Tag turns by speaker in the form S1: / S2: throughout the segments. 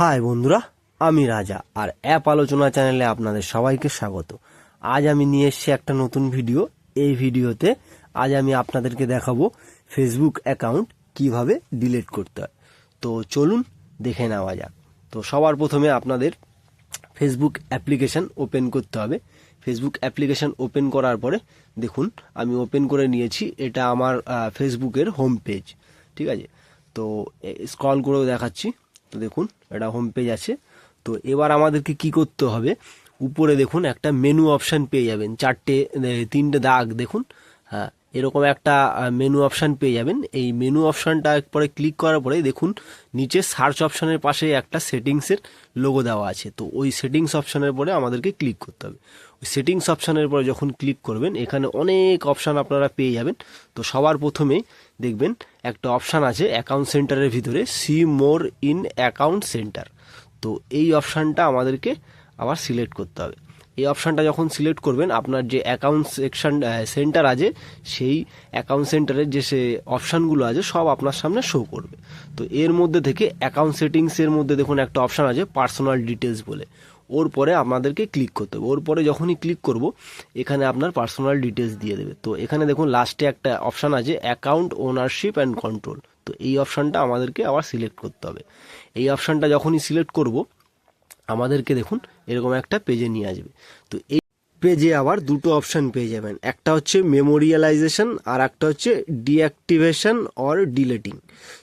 S1: High বন্ধুরা, আমি রাজা, আর অ্যাপ আলোচনা চ্যানেলে আপনাদের সবাইকে স্বাগত। আজ আমি নিয়ে এসেছি একটা নতুন ভিডিও। এই ভিডিওতে আজ আমি আপনাদেরকে দেখাবো ফেসবুক অ্যাকাউন্ট কীভাবে ডিলিট করতে হয়। তো চলুন দেখে নেওয়া যাক। তো সবার প্রথমে আপনাদের ফেসবুক অ্যাপ্লিকেশন ওপেন করতে হবে। ফেসবুক অ্যাপ্লিকেশন ওপেন করার পরে দেখুন, আমি ওপেন করে নিয়েছি। এটা আমার ফেসবুকের হোম পেজ ঠিক আছে? তো স্ক্রল করেও দেখাচ্ছি। তো দেখুন, এটা হোম পেজ আছে। তো এবার আমাদেরকে কি করতে হবে? উপরে দেখুন, একটা মেনু অপশান পেয়ে যাবেন। চারটে তিনটে দাগ, দেখুন। হ্যাঁ এরকম একটা মেনু অপশান পেয়ে যাবেন। এই মেনু অপশানটা পরে ক্লিক করার পরে দেখুন, নিচে সার্চ অপশানের পাশে একটা সেটিংসের লোগো দেওয়া আছে। তো ওই সেটিংস অপশানের পরে আমাদেরকে ক্লিক করতে হবে। ওই সেটিংস অপশানের পরে যখন ক্লিক করবেন, এখানে অনেক অপশান আপনারা পেয়ে যাবেন। তো সবার প্রথমে দেখবেন, একটা অপশান আছে অ্যাকাউন্ট সেন্টারের ভিতরে see more in account center তো এই অপশানটা আমাদেরকে আবার সিলেক্ট করতে হবে। এই অপশানটা যখন সিলেক্ট করবেন, আপনার যে অ্যাকাউন্ট সেকশন সেন্টার আছে, সেই অ্যাকাউন্ট সেন্টারের যে সে অপশানগুলো আছে, সব আপনার সামনে শো করবে। তো এর মধ্যে থেকে অ্যাকাউন্ট সেটিংসের মধ্যে দেখুন একটা অপশান আছে পার্সোনাল ডিটেলস বলে। ওর পরে আপনাদেরকে ক্লিক করতে হবে। ওর পরে যখনই ক্লিক করব, এখানে আপনার পার্সোনাল ডিটেলস দিয়ে দেবে। তো এখানে দেখুন লাস্টে একটা অপশান আছে অ্যাকাউন্ট ওনারশিপ অ্যান্ড কন্ট্রোল তো এই অপশানটা আমাদেরকে আবার সিলেক্ট করতে হবে। এই অপশানটা যখনই সিলেক্ট করব আমাদেরকে দেখুন, এরকম একটা পেজে নিয়ে আসবে। তো এই পেজে আবার দুটো অপশান পেয়ে যাবেন। একটা হচ্ছে মেমোরিয়ালাইজেশন আর একটা হচ্ছে ডিঅ্যাক্টিভেশন অর ডিলেটিং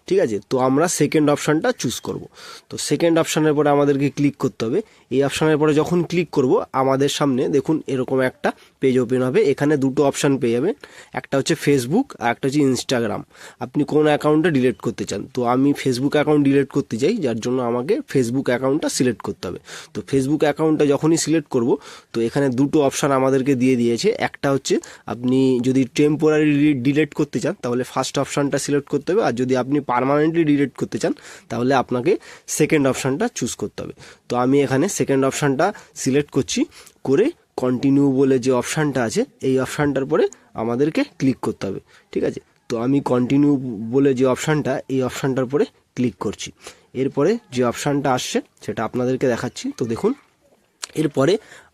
S1: ঠিক আছে? তো আমরা সেকেন্ড অপশানটা চুজ করব। তো সেকেন্ড অপশানের পরে আমাদেরকে ক্লিক করতে হবে। এই অপশানের পরে যখন ক্লিক করব, আমাদের সামনে দেখুন এরকম একটা পেজ ওপেন হবে। এখানে দুটো অপশান পেয়ে যাবেন। একটা হচ্ছে ফেসবুক আর একটা হচ্ছে ইনস্টাগ্রাম আপনি কোন অ্যাকাউন্টটা ডিলিট করতে চান। তো আমি ফেসবুক অ্যাকাউন্ট ডিলিট করতে চাই, যার জন্য আমাকে ফেসবুক অ্যাকাউন্টটা সিলেক্ট করতে হবে। তো ফেসবুক অ্যাকাউন্টটা যখনই সিলেক্ট করব, তো এখানে দুটো অপশান আমাদেরকে দিয়ে দিয়েছে। একটা হচ্ছে আপনি যদি টেম্পোরারি ডিলিট করতে চান, তাহলে ফার্স্ট অপশানটা সিলেক্ট করতে হবে। আর যদি আপনি পারমানেন্টলি ডিলিট করতে চান, তাহলে আপনাকে সেকেন্ড অপশানটা চুজ করতে হবে। তো আমি এখানে সেকেন্ড অপশানটা সিলেক্ট করছি, করে কন্টিনিউ বলে যে অপশানটা আছে, এই অপশানটার পরে আমাদেরকে ক্লিক করতে হবে, ঠিক আছে? তো আমি কন্টিনিউ বলে যে অপশানটা এই অপশানটার পরে ক্লিক করছি। এরপরে যে অপশানটা আসছে, সেটা আপনাদেরকে দেখাচ্ছি। তো দেখুন এরপরে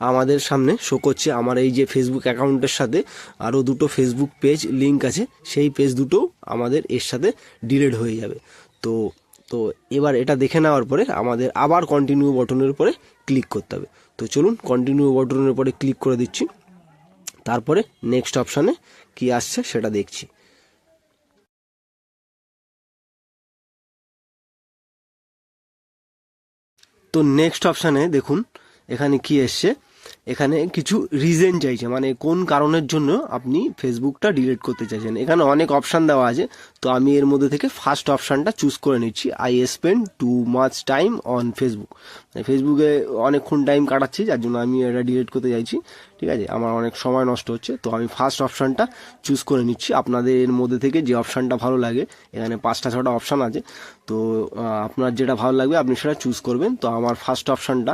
S1: আমাদের সামনে শো করছে আমার এই যে ফেসবুক অ্যাকাউন্টের সাথে আরও দুটো ফেসবুক পেজ লিঙ্ক আছে, সেই পেজ দুটো আমাদের এর সাথে ডিলিট হয়ে যাবে। তো তো এবার এটা দেখে নেওয়ার পরে আমাদের আবার কন্টিনিউ বটনের উপরে ক্লিক করতে হবে। তো চলুন কন্টিনিউ বটনের উপরে ক্লিক করে দিচ্ছি। তারপরে নেক্সট অপশানে কি আসছে সেটা দেখছি। তো নেক্সট অপশানে দেখুন এখানে কি এসছে? এখানে কিছু রিজেন চাইছে। মানে কোন কারণের জন্য আপনি ফেসবুকটা ডিলিট করতে চাইছেন? এখানে অনেক অপশান দেওয়া আছে। তো আমি এর মধ্যে থেকে ফার্স্ট অপশানটা চুজ করে নিচ্ছি। I spend too much time on Facebook ফেসবুকে অনেকক্ষণ টাইম কাটাচ্ছি, যার জন্য আমি এটা ডিলিট করতে চাইছি। ঠিক আছে? আমার অনেক সময় নষ্ট হচ্ছে, তো আমি ফার্স্ট অপশানটা চুজ করে নিচ্ছি। আপনাদের মধ্যে থেকে যে অপশানটা ভালো লাগে, এখানে পাঁচটা, ছটা অপশান আছে। তো আপনার যেটা ভালো লাগবে, আপনি সেটা চুজ করবেন। তো আমার ফার্স্ট অপশানটা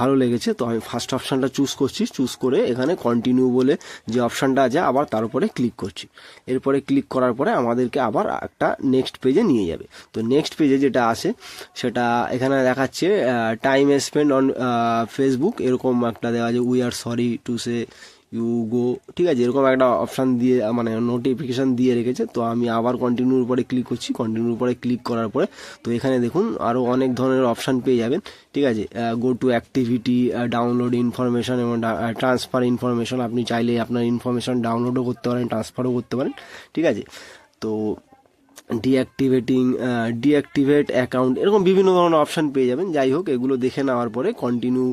S1: ভালো লেগেছে, তো আমি ফার্স্ট অপশানটা চুজ করছি। চুজ করে এখানে কন্টিনিউ বলে যে অপশানটা আছে, আবার তার উপরে ক্লিক করছি। এরপরে ক্লিক করার পরে আমাদেরকে আবার একটা নেক্সট পেজে নিয়ে যাবে। তো নেক্সট পেজে যেটা আসে সেটা এখানে দেখাচ্ছে টাইম স্পেন্ড অন ফেসবুক এরকম একটা দেওয়া আছে we are sorry to see you go ঠিক আছে, এরকম একটা অপশান দিয়ে মানে নোটিফিকেশান দিয়ে রেখেছে, তো আমি আবার কন্টিনিউর উপরে ক্লিক করছি কন্টিনিউর উপরে ক্লিক করার পরে, তো এখানে দেখুন আরও অনেক ধরনের অপশান পেয়ে যাবেন, ঠিক আছে go to activity download information এবং ট্রান্সফার ইনফরমেশন আপনি চাইলে আপনার ইনফরমেশন ডাউনলোডও করতে পারেন ট্রান্সফারও করতে পারেন, ঠিক আছে, তো ডিঅ্যাক্টিভেটিং ডিঅ্যাক্টিভেট অ্যাকাউন্ট এরকম বিভিন্ন ধরনের অপশান পেয়ে যাবেন। যাই হোক, এগুলো দেখে নেওয়ার পরে কন্টিনিউ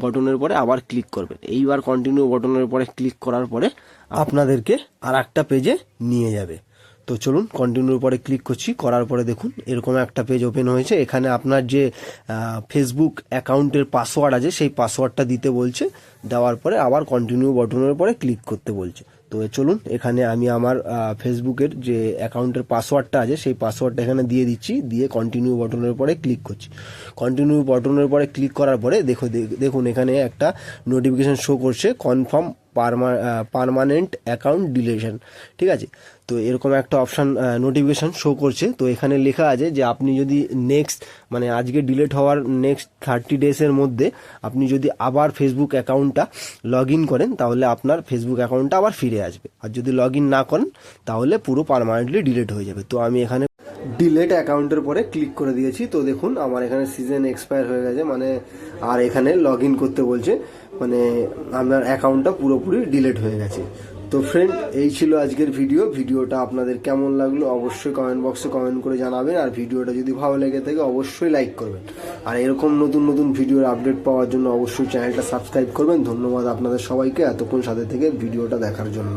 S1: বটনের পরে আবার ক্লিক করবেন। এইবার কন্টিনিউ বটনের পরে ক্লিক করার পরে আপনাদেরকে আর একটা পেজে নিয়ে যাবে। তো চলুন কন্টিনিউর পরে ক্লিক করছি। করার পরে দেখুন, এরকম একটা পেজ ওপেন হয়েছে। এখানে আপনার যে ফেসবুক অ্যাকাউন্টের পাসওয়ার্ড আছে, সেই পাসওয়ার্ডটা দিতে বলছে। দেওয়ার পরে আবার কন্টিনিউ বটনের পরে ক্লিক করতে বলছে। তো চলুন, এখানে আমি আমার ফেসবুকের যে অ্যাকাউন্টের পাসওয়ার্ডটা আছে, সেই পাসওয়ার্ডটা এখানে দিয়ে দিচ্ছি, দিয়ে কন্টিনিউ বটনের পরে ক্লিক করছি। কন্টিনিউ বটনের পরে ক্লিক করার পরে দেখো দেখুন এখানে একটা নোটিফিকেশান শো করছে কনফার্ম পারমানেন্ট অ্যাকাউন্ট ডিলেশন ঠিক আছে? তো এরকম একটা অপশান নোটিফিকেশান শো করছে। তো এখানে লেখা আছে যে আপনি যদি নেক্সট মানে আজকে ডিলেট হওয়ার নেক্সট থার্টি ডেজের মধ্যে আপনি যদি আবার ফেসবুক অ্যাকাউন্টটা লগ ইন করেন, তাহলে আপনার ফেসবুক অ্যাকাউন্টটা আবার ফিরে আসবে। আর যদি লগ ইন না করেন, তাহলে পুরো পারমানেন্টলি ডিলেট হয়ে যাবে। তো আমি এখানে ডিলেট অ্যাকাউন্টের পরে ক্লিক করে দিয়েছি। তো দেখুন, আমার এখানে সিজন এক্সপায়ার হয়ে গেছে মানে আর এখানে লগ ইন করতে বলছে মানে আপনার অ্যাকাউন্টটা পুরোপুরি ডিলেট হয়ে গেছে। তো ফ্রেন্ড এই ছিল আজকের ভিডিও ভিডিওটা আপনাদের কেমন লাগল অবশ্যই কমেন্ট বক্সে কমেন্ট করে জানাবেন, আর ভিডিওটা যদি ভালো লেগে থাকে অবশ্যই লাইক করবেন। আর এরকম নতুন নতুন ভিডিওর আপডেট পাওয়ার জন্য অবশ্যই চ্যানেলটা সাবস্ক্রাইব করবেন। ধন্যবাদ আপনাদের সবাইকে এতক্ষণ সাথে থেকে ভিডিওটা দেখার জন্য।